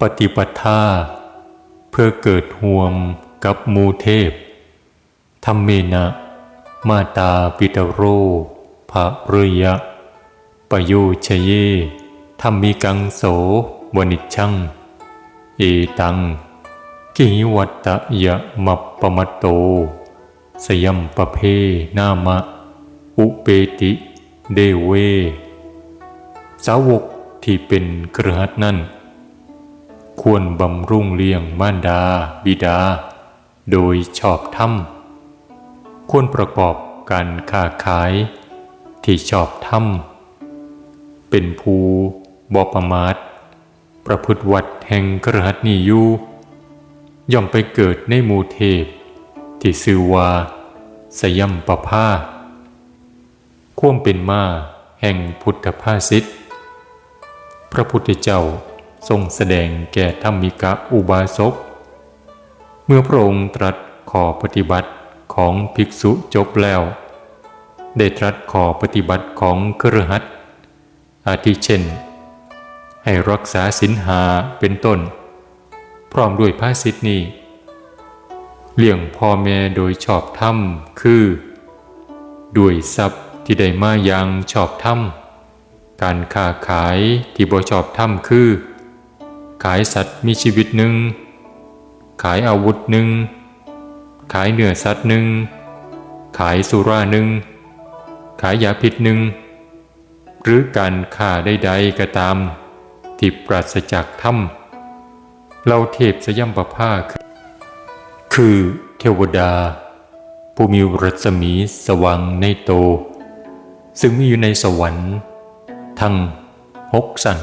ปฏิปทา เพื่อเกิดห่วมกับมูเทพธรรมเมนะ มาตาปิตโรภะเรยะ ปโยชเยธรรมิกังโสวนิชชัง เอตัง กิวัตะยะมัปปมัตโต สยัมปะเพนามะ อุเปติ เดเว สาวกที่เป็นเครือขัดนั้น ควรบำรุงเลี้ยงมารดา บิดา โดยชอบธรรม ควรประกอบการค้าขายที่ชอบธรรม เป็นภูบอประมาท ประพฤติวัดแห่งกระหัตนียูย่อมไปเกิดในมูเทพ ที่ซื่อว่าสยมปภาควมเป็นมาแห่งพุทธภาษิตพระพุทธเจ้า ทรงแสดงแก่ธรรมิกะอุบาสก เมื่อพระองค์ตรัสขอปฏิบัติของภิกษุจบแล้ว ได้ตรัสขอปฏิบัติของเครือหัดอาทิเช่น ให้รักษาสินหาเป็นต้น พร้อมด้วยภาษิตนี้เลี้ยงพ่อแม่โดยชอบธรรมคือ ด้วยทรัพย์ที่ได้มาอย่างชอบธรรม การค้าขายที่บ่ชอบธรรมคือ ขายสัตว์มีชีวิตหนึ่ง ขายอาวุธหนึ่ง ขายเนื้อสัตว์หนึ่ง ขายสุราหนึ่ง ขายยาพิษหนึ่ง หรือการฆ่าใดๆก็ตาม ที่ปราศจากธรรมเราเทพสยัมปภาคือคือเทวดา ผู้มีรัศมีสว่างในโต ซึ่งมีอยู่ในสวรรค์ ทั้งหกสัน